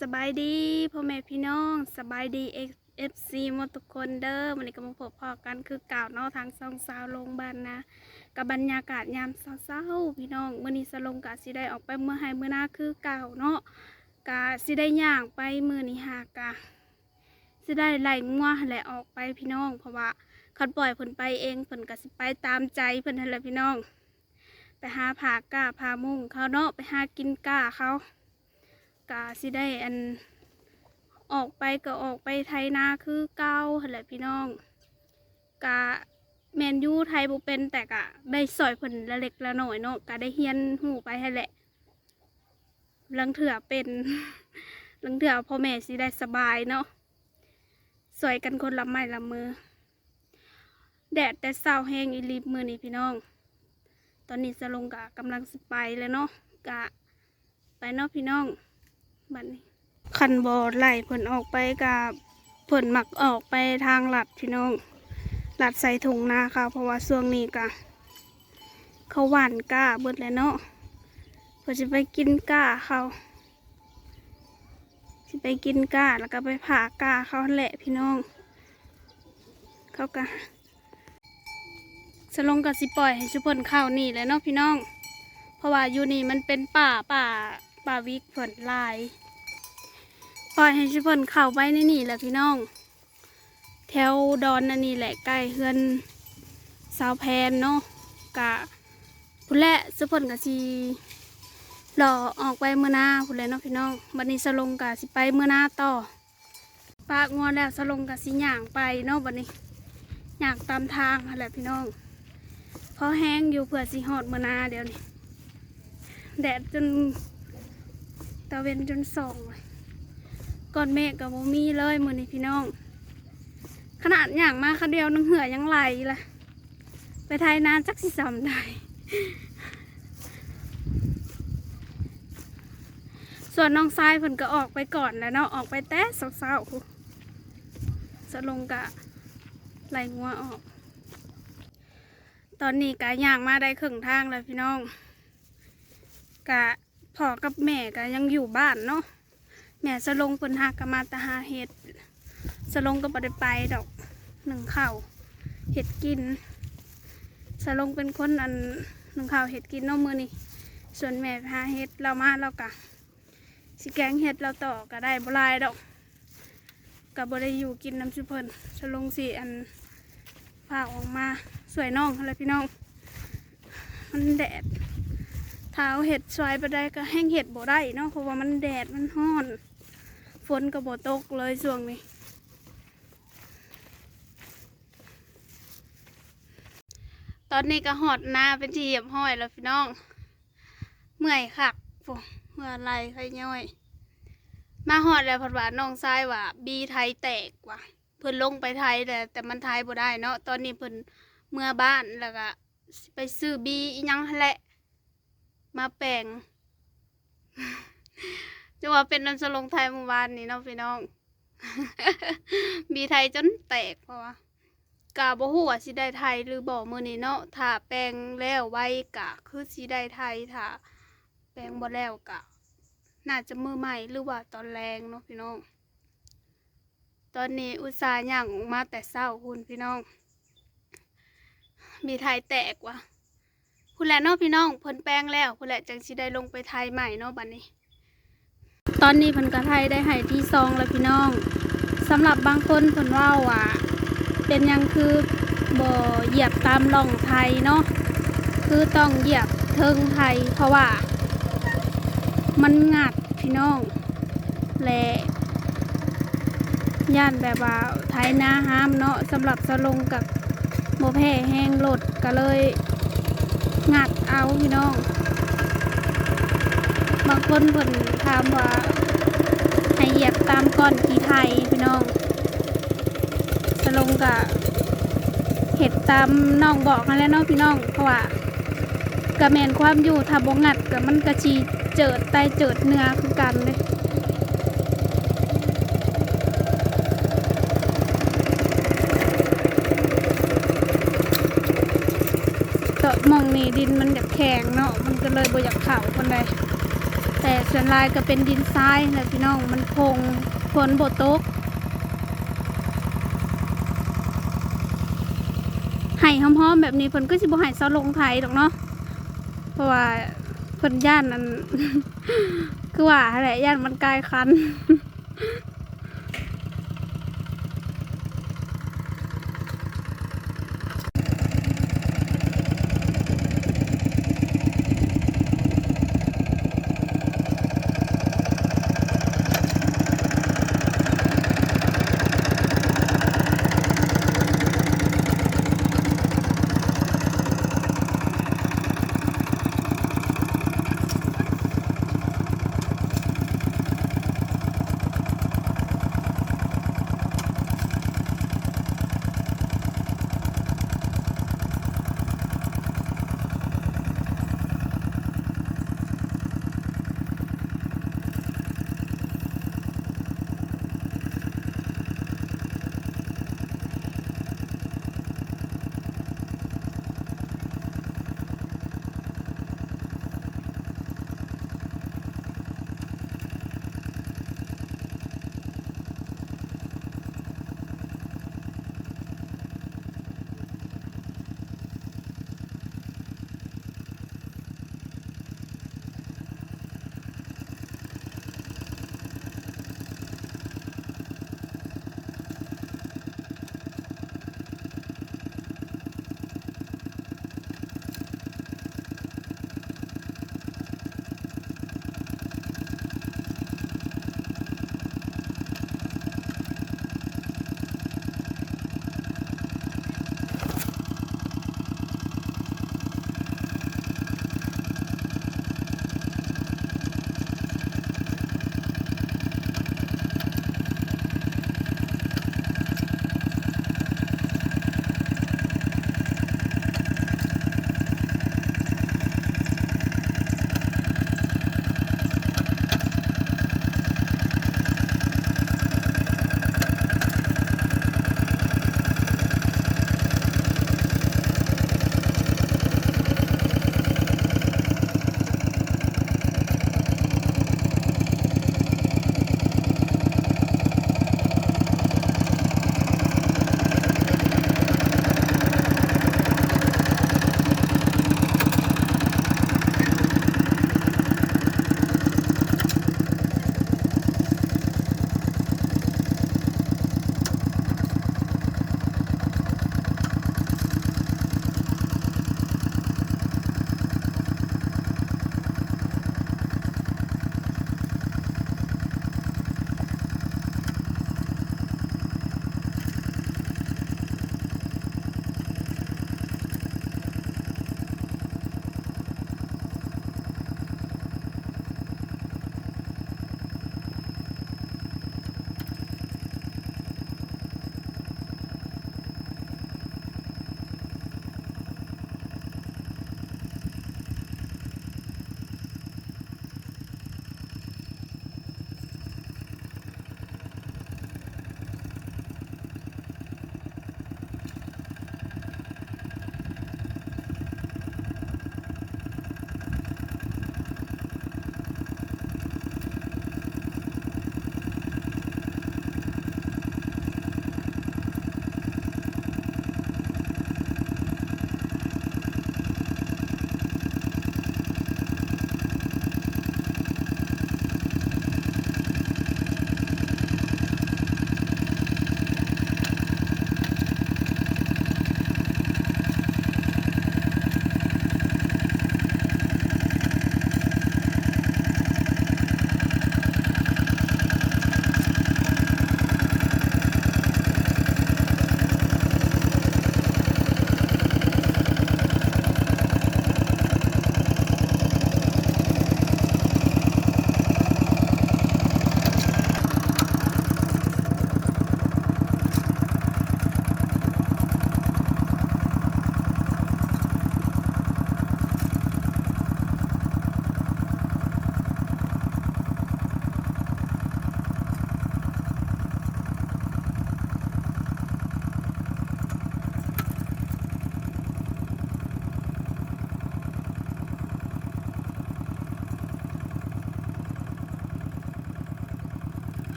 สบายดีพ่อแม่พี่น้องสบายดีเอฟซีหมดทุกคนเด้อวันนี้ก็มาพบพอกันคือเก่าเนาะทางซองสาวโรงพยาบาลนะกับบรรยากาศยามเศร้าๆพี่น้องมื่อนี้สลงกะสิได้ออกไปเมื่อให้เมื่อหน้าคือเก่าเนาะกะสิได้ย่างไปมือนี้หากะสิได้ไล่งัวและออกไปพี่น้อง เพราะว่าคันปล่อยเพิ่นไปเองเพิ่นก็สิไปตามใจเพิ่นนั่นแหละพี่น้อง ไปหาผากล้าพามุ่งเขาเนาะไปหากินกาเขา กาสิได้อันออกไปก็ออกไปไทยนาคือเก้าแหละพี่น้องกาแมนยูไทยบุเป็นแต่กะได้สอยผลละเล็กละหน่อยเนาะกะได้เฮียนหูไปให้แหละลังเถื่อเป็นลังเถื่อพ่อแม่สิได้สบายเนาะสอยกันคนละไม้ละมือ แดดแต่เศร้าแห้งอีลิบมือนี่พี่น้อง ตอนนี้สลงกะกำลังสไปเลยเนาะกะไปเนาะพี่น้อง บัดนี้คันบอไหลเพิ่นออกไปกับเพิ่นมักออกไปทางหลัดพี่น้องหลัดใส่ถุงนาค่ะ เพราะว่าช่วงนี้กะเขาหวานก้าเบิดแล้วเนาะเพิ่นจะไปกินก้าเขาสิไปกินก้าแล้วก็ไปผ่าก้าเขาแหละพี่น้อง เขากะสลงกับสิปล่อยให้ชุเพิ่นเข้านี่แหล้วเนาะพี่น้อง เพราะว่าอยู่นี่มันเป็นป่าป่า ป่าวิกผลลาย ปล่อยให้ชิพนเข้าไปในนี่แหละพี่น้อง แถวดอนนั่นนี่แหละใกล้เฮือนสาวแพนเนาะกะพุ่นแหละสุพนกะสิรอออกไปเมื่อหน้าพุ่นแหละเนาะพี่น้องบัดนี้สลงกะสิไปเมื่อหน้าต่อปากงอนแล้วสลงกะสิย่างไปเนาะบัดนี้ย่างตามทางแหละพี่น้องเพอแห้งอยู่เผื่อสิหอดเมื่อหน้าเดี๋ยวนี้แดดจน ตะเวนจนส่องเลยก้อนเมฆกับโมมีเลยมือนี้พี่น้อง ขนาดอย่างมาคันเดียวนึงเหือยังไหลเลยไปไทยนานจักสิสำได้ส่วนน้องทรายเพิ่นก็ออกไปก่อนแล้วเนาะออกไปแต่เศร้าๆสลงกะไหลงัวออก ตอนนี้กะย่างมาได้ครึ่งทางแล้วพี่น้อง กะ พ่อกับแม่ก็ยังอยู่บ้านเนาะแม่สลงเพิ่นหากะมาตหาเห็ดสลงก็บ่ได้ไปดอกหนึ่งข้าวเห็ดกินสลงเป็นคนอันหนึ่งข้าวเห็ดกินเนาะมือนี้ส่วนแม่หาเห็ดเรามาเรากะสิแกงเห็ดเราต่อก็ได้บ่ลายดอกก็บ่ได้อยู่กินน้ำซุเพิ่นสลงสิอันพาออกมาสวยน้องอะไรพี่น้อง มันแดด เท้าเห็ดซอยไปได้ก็แห้งเห็ดบ่ได้เนาะเพราะว่ามันแดดมันห้อน ฝนก็บ่ตกเลยช่วงนี้ ตอนนี้ก็หอดหน้าเป็นที่เหยียบห้อยแล้วพี่น้อง เมื่อยคักโอ้เมื่อไรใครย่อย มาหอดแล้วเพอดว่าน้องทรายว่า บีไทยแตกว่ะเพิ่นลงไปไทยแต่แต่มันไทยบ่ได้เนาะตอนนี้เพิ่นเมื่อบ้านแล้วก็ไปซื้อบีอีหยังแหละ มาแปลงจะว่าเป็นน้ำสลงไทยเมื่อวานนี้เนาะพี่น้องบีไทยจนแตกเพราะว่ากะบ่ฮู้ว่าสิได้ไทยหรือบ่มื้อนี้เนาะถ้าแปลงแล้วไว้กะคือสิได้ไทยถ้าแปลงบ่แล้วกะ น่าจะมือใหม่หรือว่าตอนแรงเนาะพี่น้อง ตอนนี้อุตส่าห์ย่างออกมาแต่เช้าคุณพี่น้อง มีไทยแตกว่ะ คุณแหละเนาะพี่น้องเพิ่นแปลงแล้วคุณแหละจังสิได้ลงไปไทยใหม่เนาะบัดนนี้ ตอนนี้เพิ่นก็ไทยได้ให้ที่ซองแล้วพี่น้องสำหรับบางคนเพิ่นว่าว่าเป็นยังคือบ่เหยียบตามร่องไทยเนาะคือต้องเหยียบเทิงไทย เพราะว่า มันงัดพี่น้องและย่านแบบว่าไทยนาห้ามเนาะสำหรับสลงกับโมแพ้แห้งรถก็เลย งัดเอาพี่น้อง บางคนเพิ่นถามว่าให้เหยียบตามก้อนกีไทยพี่น้องสลงกะเห็ดตามน้องบอกนั่นแหละเนาะพี่น้องเพราะว่ากระแมนความอยู่ถ้าบงงัดกับมันกระชีเจิดไตเจิดเนื้อคือกันเลย มองนี่ดินมันอยากแข็งเนาะมันก็เลยบ่อยากเข่าคนใดแต่แต่ส่วนลายก็เป็นดินทรายแหละพี่น้องมันพงฝนบ่ตกไห้หอมๆแบบนี้เพิ่นก็สิบ่ให้เซาลงไทยดอกเนาะเพราะว่าเพิ่นย่านนั้นคือว่าแหละย่านมันกลายคัน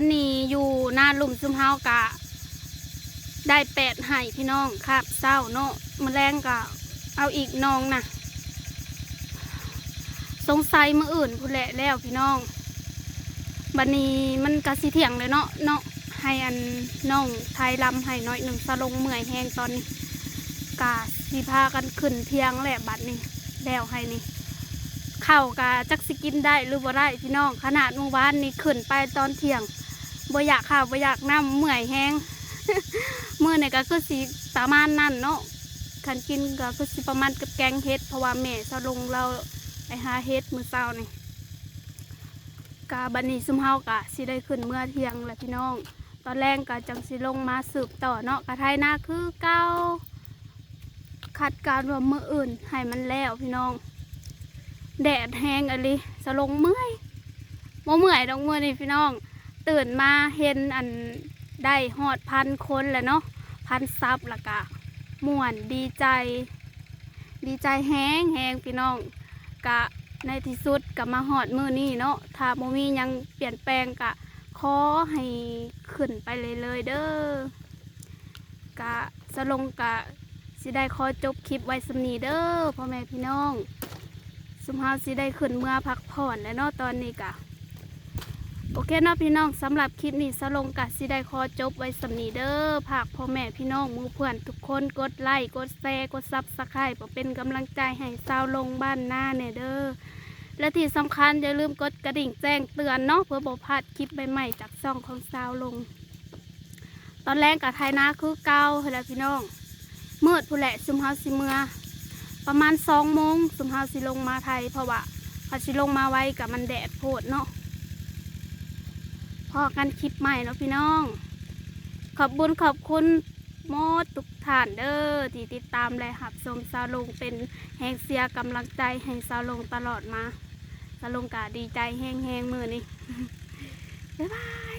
อนนี้อยู่หน้าลุมซุมเฮากะ ได้แปดไห่พี่น้องครับเศร้าเนาะมอแรงกะ เอาอีกน้องนะสงสัยมืออื่นพูนแหละแล้วพี่น้อง บันนี้มันกะสิเถียงเลยเนาะเนาะให้อันน้องไทยลำให้น้อยหนึ่งสลงเมื่อยแห้งตอนนี้กะสิพากันขึ้นเทียงแหละบัดนี้แล้วให้นี่เข้าวกะจักสิกินได้หรือบ่ได้พี่น้องขนาดเมื่อวานนี่ขึ้นไปตอนเที่ยง บ่อยากข้าวบ่อยากน้ำเมื่อยแห้งเมื้อนี่ก็คือสิประมาณนั้นเนาะคันกินก็คือสิประมาณกับแกงเฮ็ดเพราะว่าแม่สลงเราไปหาเฮ็ดมือเช้านี่กะบัดนี้ซุมเฮากะสิได้ขึ้นเมื่อเที่ยงแหละพี่น้อง ตอนแรกก็จังสิลงมาสืบต่อเนาะกะไทยนาคือเก่าคัดการรว่ามื้ออื่นให้มันแล้วพี่น้อง แดดแห้งอะไรสลงเมื่อยบ่เมื่อยดอกเมื่อยนี่พี่น้อง ตื่นมาเห็นอันได้หอดพันคนแล้วเนาะพันซับละกะม่วนดีใจ ดีใจแห้งแห้งพี่น้องกะในที่สุดกับมาหอดมือนี่เนาะถ้าบ่มียังเปลี่ยนแปลงกะขอให้ขึ้นไปเลยเลยเด้อกะสลงกะสิได้ขอจบคลิปไว้สำนีเด้อพ่อแม่พี่น้อง สุมเฮาสิได้ขึ้นเมื่อพักผ่อนแล้วเนาะตอนนี้กะ โอเคเนาะพี่น้องสำหรับคลิปนี้สลงกะสิได้ขอจบไว้สำนีเด้อผากพ่อแม่พี่น้องหมูเพื่อนทุกคนกดไลค์กดแชร์กดซับสไครป์เป็นกำลังใจให้สาวลงบ้านหน้าเนี่ยเด้อและที่สำคัญอย่าลืมกดกระดิ่งแจ้งเตือนเนาะเพื่อบ่พลาดคลิปใหม่ๆจากช่องของสาวลง ตอนแรกกะไทยนาคือเก่าเฮ้ยพี่น้องมืดผู้แหละซุมเฮาสิเมือประมาณสองโมงสุมเฮาสิลงมาไทยเพราะว่าพอสิลงมาไว้กับมันแดดโพดเนาะ พอกันคลิปใหม่เนาะพี่น้อง ขอบบุญขอบคุณโมดทุกท่านเด้อที่ติดตามและหับชมซาลงเป็นแหงเสียกำลังใจให้ซาลงตลอดมาซาลงกะดีใจแห้งๆมือนี่บ๊ายบาย